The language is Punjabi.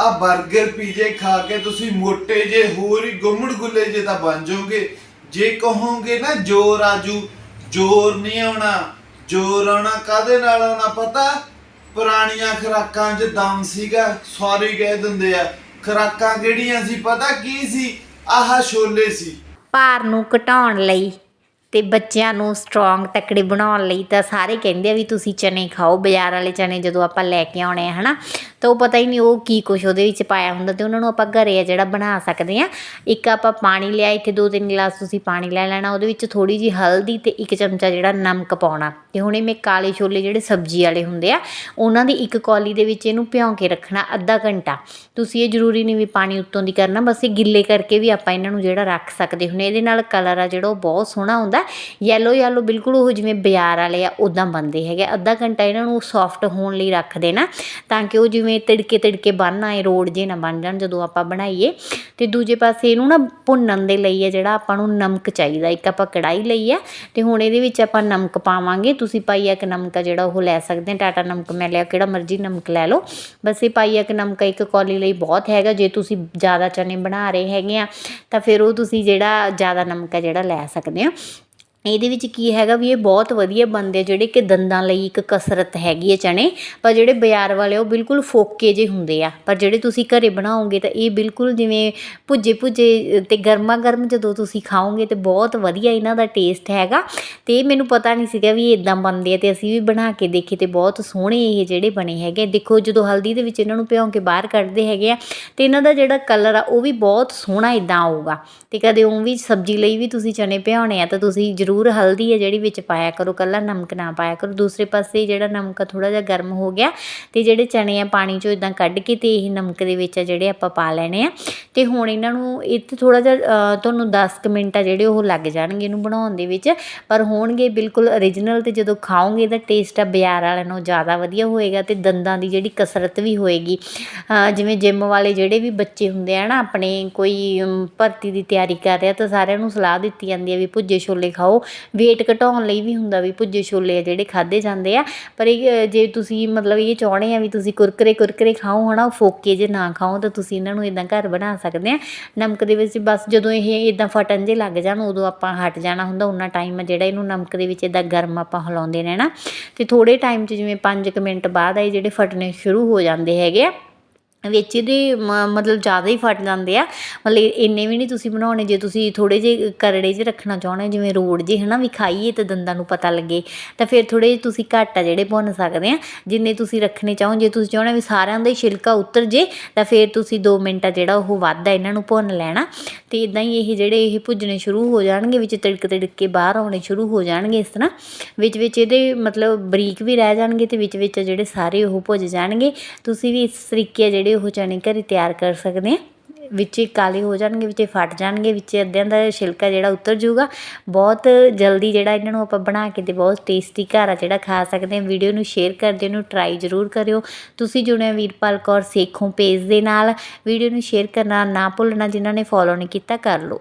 ਆ 버ਗਰ ਪੀਜੇ ਖਾ ਕੇ ਤੁਸੀਂ ਮੋਟੇ ਜੇ, ਹੋਰ ਹੀ ਗੁੰਮੜ ਗੁੱਲੇ ਜੇ ਤਾਂ ਬਣ ਜਾਓਗੇ। ਜੇ ਕਹੋਗੇ ਨਾ ਜੋਰ ਆਜੂ, ਜੋਰ ਨਹੀਂ ਆਉਣਾ, ਜੋਰ ਆਉਣਾ ਕਾਦੇ ਨਾਲ ਆਉਣਾ ਪਤਾ? ਪੁਰਾਣੀਆਂ ਖਰਾਕਾਂ 'ਚ ਦਮ ਸੀਗਾ, ਸੌਰੀ ਕਹਿ ਦਿੰਦੇ ਆ। ਖਰਾਕਾਂ ਕਿਹੜੀਆਂ ਸੀ ਪਤਾ ਕੀ ਸੀ? ਆਹ ਛੋਲੇ ਸੀ। ਭਾਰ ਨੂੰ ਘਟਾਉਣ ਲਈ ਤੇ ਬੱਚਿਆਂ ਨੂੰ ਸਟਰੋਂਗ ਤਕੜੇ ਬਣਾਉਣ ਲਈ ਤਾਂ ਸਾਰੇ ਕਹਿੰਦੇ ਆ ਵੀ ਤੁਸੀਂ ਚਨੇ ਖਾਓ, ਬਾਜ਼ਾਰ ਵਾਲੇ ਚਨੇ ਜਦੋਂ ਆਪਾਂ ਲੈ ਕੇ ਆਉਣੇ ਆ, ਹਨਾ? ਤਾਂ ਉਹ ਪਤਾ ਹੀ ਨਹੀਂ ਉਹ ਕੀ ਕੁਛ ਉਹਦੇ ਵਿੱਚ ਪਾਇਆ ਹੁੰਦਾ ਤੇ ਉਹਨਾਂ ਨੂੰ ਆਪਾਂ ਘਰੇ ਆ ਜਿਹੜਾ ਬਣਾ ਸਕਦੇ ਆ ਇੱਕ ਆਪਾਂ ਪਾਣੀ ਲਿਆ, ਇੱਥੇ ਦੋ ਤਿੰਨ ਗਲਾਸ ਤੁਸੀਂ ਪਾਣੀ ਲੈ ਲੈਣਾ, ਉਹਦੇ ਵਿੱਚ ਥੋੜੀ ਜੀ ਹਲਦੀ ਤੇ ਇੱਕ ਚਮਚਾ ਜਿਹੜਾ ਨਮਕ ਪਾਉਣਾ। ਤੇ ਹੁਣ ਇਹ ਮੈਂ ਕਾਲੇ ਛੋਲੇ ਜਿਹੜੇ ਸਬਜ਼ੀ ਵਾਲੇ ਹੁੰਦੇ ਆ, ਉਹਨਾਂ ਦੀ ਇੱਕ ਕੌਲੀ ਦੇ ਵਿੱਚ ਇਹਨੂੰ ਭਿਉਂ ਕੇ ਰੱਖਣਾ ਅੱਧਾ ਘੰਟਾ। ਤੁਸੀਂ ਇਹ ਜ਼ਰੂਰੀ ਨਹੀਂ ਵੀ ਪਾਣੀ ਉੱਤੋਂ ਦੀ ਕਰਨਾ, ਬਸ ਇਹ ਗਿੱਲੇ ਕਰਕੇ ਵੀ ਆਪਾਂ ਇਹਨਾਂ ਨੂੰ ਜਿਹੜਾ ਰੱਖ ਸਕਦੇ ਹੁੰਦੇ ਇਹਦੇ ਨਾਲ ਕਲਰ ਆ ਜਿਹੜਾ ਉਹ ਬਹੁਤ ਸੋਹਣਾ ਹੁੰਦਾ। ਯੈਲੋ ਯੈਲੋ ਬਿਲਕੁਲ ਉਹ ਜਿਵੇਂ ਬਾਜ਼ਾਰ ਵਾਲੇ ਆ ਉਦਾਂ ਬਣਦੇ ਹੈਗੇ ਅੱਧਾ ਘੰਟਾ ਇਹਨਾਂ ਨੂੰ ਸੌਫਟ ਹੋਣ ਲਈ ਰੱਖ ਦੇਣਾ ਤਾਂ ਕਿ ਉਹ ਜਿਵੇਂ ਤਿੜਕੇ ਤਿੜਕੇ ਬਣ ਆਏ, ਰੋਡ ਜੇ ਨਾ ਬਣ ਜਾਣ, ਜਦੋਂ ਆਪਾਂ ਬਣਾਈਏ, ਤੇ ਦੂਜੇ ਪਾਸੇ ਇਹਨੂੰ ਨਾ ਭੁੰਨਣ ਦੇ ਲਈ ਹੈ, ਜਿਹੜਾ ਆਪਾਂ ਨੂੰ ਨਮਕ ਚਾਹੀਦਾ ਇੱਕ ਆਪਾਂ ਕੜਾਈ ਲਈ ਆ ਤੇ ਹੁਣ ਇਹਦੇ ਵਿੱਚ ਆਪਾਂ ਨਮਕ ਪਾਵਾਂਗੇ। ਤੁਸੀਂ ਪਾਈਆ ਕਿ ਨਮਕ ਆ ਜਿਹੜਾ ਉਹ ਲੈ ਸਕਦੇ ਆ, ਟਾਟਾ ਨਮਕ ਮੈਂ ਲਿਆ, ਕਿਹੜਾ ਮਰਜ਼ੀ ਨਮਕ ਲੈ ਲਓ। ਬਸ ਇਹ ਪਾਈਆ ਕਿ ਨਮਕ, ਇੱਕ ਕੌਲੀ ਲਈ ਬਹੁਤ ਹੈਗਾ। ਜੇ ਤੁਸੀਂ ਜ਼ਿਆਦਾ ਚਨੇ ਬਣਾ ਰਹੇ ਹੈਗੇ ਆ, ਤਾਂ ਫਿਰ ਉਹ ਤੁਸੀਂ ਜਿਹੜਾ ਜ਼ਿਆਦਾ ਨਮਕ ਹੈ ਜਿਹੜਾ ਲੈ ਸਕਦੇ ਆ। ਇਹਦੇ ਵਿੱਚ ਕੀ ਹੈਗਾ ਵੀ ਇਹ ਬਹੁਤ ਵਧੀਆ ਬਣਦੇ ਆ ਜਿਹੜੇ ਕਿ ਦੰਦਾਂ ਲਈ ਇੱਕ ਕਸਰਤ ਹੈਗੀ ਹੈ ਚਣੇ, ਪਰ ਜਿਹੜੇ ਬਾਜ਼ਾਰ ਵਾਲੇ ਉਹ ਬਿਲਕੁਲ ਫੋਕੇ ਜੇ ਹੁੰਦੇ ਆ। ਪਰ ਜਿਹੜੇ ਤੁਸੀਂ ਘਰੇ ਬਣਾਓਗੇ ਤਾਂ ਇਹ ਬਿਲਕੁਲ ਜਿਵੇਂ ਭੁੱਜੇ ਭੁੱਜੇ ਤੇ ਗਰਮਾ ਗਰਮ ਜਦੋਂ ਤੁਸੀਂ ਖਾਓਗੇ ਤੇ ਬਹੁਤ ਵਧੀਆ ਇਹਨਾਂ ਦਾ ਟੇਸਟ ਹੈਗਾ। ਤੇ ਮੈਨੂੰ ਪਤਾ ਨਹੀਂ ਸੀਗਾ ਵੀ ਇਦਾਂ ਬਣਦੇ ਆ ਤੇ ਅਸੀਂ ਵੀ ਬਣਾ ਕੇ ਦੇਖੇ ਤੇ ਬਹੁਤ ਸੋਹਣੇ ਇਹ ਜਿਹੜੇ ਬਣੇ ਹੈਗੇ ਦੇਖੋ ਜਦੋਂ ਹਲਦੀ ਦੇ ਵਿੱਚ ਇਹਨਾਂ ਨੂੰ ਭਿਉਂ ਕੇ ਬਾਹਰ ਕੱਢਦੇ ਹੈਗੇ ਆ ਤੇ ਇਹਨਾਂ ਦਾ ਜਿਹੜਾ ਕਲਰ ਆ ਉਹ ਵੀ ਬਹੁਤ ਸੋਹਣਾ ਇਦਾਂ ਆਊਗਾ। ਤੇ ਕਦੇ ਉਹ ਵੀ ਸਬਜ਼ੀ ਲਈ ਵੀ ਤੁਸੀਂ ਚਣੇ ਭਿਉਣੇ ਆ ਤਾਂ ਤੁਸੀਂ ਜ਼ਰੂਰ ਹਲਦੀ ਹੈ ਜਿਹੜੀ ਵਿੱਚ ਪਾਇਆ ਕਰੋ, ਕੱਲਾ ਨਮਕ ਨਾ ਪਾਇਆ ਕਰੋ। ਦੂਸਰੇ ਪਾਸੇ ਜਿਹੜਾ ਨਮਕ ਥੋੜਾ ਜਿਹਾ ਗਰਮ ਹੋ ਗਿਆ ਤੇ ਜਿਹੜੇ ਚਣੇ ਆ, ਪਾਣੀ ਚੋਂ ਇਦਾਂ ਕੱਢ ਕੇ ਤੇ ਇਹ ਨਮਕ ਦੇ ਵਿੱਚ ਆ ਜਿਹੜੇ ਆਪਾਂ ਪਾ ਲੈਣੇ ਆ। ਅਤੇ ਹੁਣ ਇਹਨਾਂ ਨੂੰ ਇਹ ਇੱਥੇ ਥੋੜ੍ਹਾ ਜਿਹਾ ਤੁਹਾਨੂੰ ਦਸ ਕੁ ਮਿੰਟ ਆ ਜਿਹੜੇ ਉਹ ਲੱਗ ਜਾਣਗੇ ਇਹਨੂੰ ਬਣਾਉਣ ਦੇ ਵਿੱਚ। ਪਰ ਹੋਣਗੇ ਬਿਲਕੁਲ ਓਰੀਜਨਲ ਅਤੇ ਜਦੋਂ ਖਾਓਗੇ ਇਹਦਾ ਟੇਸਟ ਆ ਬਜ਼ਾਰ ਵਾਲਿਆਂ ਨਾਲੋਂ ਜ਼ਿਆਦਾ ਵਧੀਆ ਹੋਏਗਾ ਅਤੇ ਦੰਦਾਂ ਦੀ ਜਿਹੜੀ ਕਸਰਤ ਵੀ ਹੋਏਗੀ। ਜਿਵੇਂ ਜਿੰਮ ਵਾਲੇ ਜਿਹੜੇ ਵੀ ਬੱਚੇ ਹੁੰਦੇ ਆ ਨਾ, ਆਪਣੇ ਕੋਈ ਭਰਤੀ ਦੀ ਤਿਆਰੀ ਕਰ ਰਿਹਾ ਤਾਂ ਸਾਰਿਆਂ ਨੂੰ ਸਲਾਹ ਦਿੱਤੀ ਜਾਂਦੀ ਹੈ ਵੀ ਭੁੱਜੇ ਛੋਲੇ ਖਾਓ। ਵੇਟ ਘਟਾਉਣ ਲਈ ਵੀ ਹੁੰਦਾ ਵੀ ਭੁੱਜੇ ਛੋਲੇ ਆ ਜਿਹੜੇ ਖਾਦੇ ਜਾਂਦੇ ਆ। ਪਰ ਇਹ ਜੇ ਤੁਸੀਂ ਮਤਲਬ ਇਹ ਚਾਹੁੰਦੇ ਆ ਵੀ ਤੁਸੀਂ ਕੁਰਕਰੇ ਕੁਰਕਰੇ ਖਾਓ ਹਨਾ ਫੋਕੇ ਜੇ ਨਾ ਖਾਓ ਤਾਂ ਤੁਸੀਂ ਇਹਨਾਂ ਨੂੰ ਇਦਾਂ ਘਰ ਬਣਾ ਸਕਦੇ ਆ ਨਮਕ ਦੇ ਵਿੱਚ ਬਸ ਜਦੋਂ ਇਹ ਇਦਾਂ ਫਟਣ ਜੇ ਲੱਗ ਜਾਣ, ਉਦੋਂ ਆਪਾਂ ਹਟ ਜਾਣਾ ਹੁੰਦਾ। ਉਹਨਾਂ ਟਾਈਮ ਜਿਹੜਾ ਇਹਨੂੰ ਨਮਕ ਦੇ ਵਿੱਚ ਇਦਾਂ ਗਰਮ ਆਪਾਂ ਹਿਲਾਉਂਦੇ ਰਹਿਣਾ। ਤੇ ਥੋੜੇ ਟਾਈਮ 'ਚ ਜਿਵੇਂ 5 ਮਿੰਟ ਬਾਅਦ ਇਹ ਜਿਹੜੇ ਫਟਣੇ ਸ਼ੁਰੂ ਹੋ ਜਾਂਦੇ ਹੈਗੇ ਆ ਵਿੱਚ ਇਹਦੇ ਮ- ਮਤਲਬ ਜ਼ਿਆਦਾ ਹੀ ਫਟ ਜਾਂਦੇ ਆ। ਮਤਲਬ ਇੰਨੇ ਵੀ ਨਹੀਂ ਤੁਸੀਂ ਬਣਾਉਣੇ, ਜੇ ਤੁਸੀਂ ਥੋੜ੍ਹੇ ਜਿਹੇ ਕਰੜੇ ਜਿਹੇ ਰੱਖਣਾ ਚਾਹੁੰਦੇ ਹੋ, ਜਿਵੇਂ ਰੋਡ ਜੇ ਹੈ ਨਾ ਵਿਖਾਈਏ ਤਾਂ ਦੰਦਾਂ ਨੂੰ ਪਤਾ ਲੱਗੇ, ਤਾਂ ਫਿਰ ਥੋੜ੍ਹੇ ਜਿਹੇ ਤੁਸੀਂ ਘੱਟ ਆ ਜਿਹੜੇ ਭੁੰਨ ਸਕਦੇ ਆ, ਜਿੰਨੇ ਤੁਸੀਂ ਰੱਖਣੇ ਚਾਹੋ। ਜੇ ਤੁਸੀਂ ਚਾਹੁੰਦੇ ਵੀ ਸਾਰਿਆਂ ਦਾ ਹੀ ਛਿਲਕਾ ਉਤਰ ਜੇ, ਤਾਂ ਫਿਰ ਤੁਸੀਂ 2 ਮਿੰਟ ਆ ਜਿਹੜਾ ਉਹ ਵੱਧ ਆ, ਇਹਨਾਂ ਨੂੰ ਭੁੰਨ ਲੈਣਾ। ਤੇ ਇਦਾਂ ਹੀ ਇਹ ਜਿਹੜੇ ਇਹ ਭੁੱਜਣੇ ਸ਼ੁਰੂ ਹੋ ਜਾਣਗੇ, ਵਿੱਚ ਤਿੜਕ ਤਿੜਕ ਕੇ ਬਾਹਰ ਆਉਣੇ ਸ਼ੁਰੂ ਹੋ ਜਾਣਗੇ ਇਸ ਤਰ੍ਹਾਂ। ਵਿੱਚ ਵਿੱਚ ਇਹਦੇ ਮਤਲਬ ਬਰੀਕ ਵੀ ਰਹਿ ਜਾਣਗੇ ਤੇ ਵਿੱਚ ਵਿੱਚ ਜਿਹੜੇ ਸਾਰੇ ਉਹ ਭੁੱਜ ਜਾਣਗੇ। ਤੁਸੀਂ ਵੀ ਇਸ ਤਰੀਕੇ ਜਿਹੜੇ ਜਿਹੜੇ ਉਹ ਚਨੇ ਘਰੇ ਤਿਆਰ ਕਰ ਸਕਦੇ ਹਾਂ ਵਿੱਚ ਕਾਲੇ ਹੋ ਜਾਣਗੇ, ਵਿੱਚ ਫਟ ਜਾਣਗੇ, ਵਿੱਚ ਅੱਧਿਆਂ ਦਾ ਛਿਲਕਾ ਜਿਹੜਾ ਉਤਰ ਜਾਊਗਾ। ਬਹੁਤ ਜਲਦੀ ਜਿਹੜਾ ਇਹਨਾਂ ਨੂੰ ਆਪਾਂ ਬਣਾ ਕੇ ਤੇ ਬਹੁਤ ਟੇਸਟੀ ਘਰ ਆ ਜਿਹੜਾ ਖਾ ਸਕਦੇ ਹਾਂ ਵੀਡੀਓ ਨੂੰ ਸ਼ੇਅਰ ਕਰਦੇ ਦਿਓ ਨੂੰ ਟਰਾਈ ਜ਼ਰੂਰ ਕਰਿਓ। ਤੁਸੀਂ ਜੁੜਿਆ ਵੀਰਪਾਲ ਕੌਰ ਸੇਖੋਂ ਪੇਜ ਦੇ ਨਾਲ। ਵੀਡੀਓ ਨੂੰ ਸ਼ੇਅਰ ਕਰਨਾ ਨਾ ਭੁੱਲਣਾ, ਜਿਨ੍ਹਾਂ ਨੇ ਫੋਲੋ ਨਹੀਂ ਕੀਤਾ, ਕਰ ਲਓ।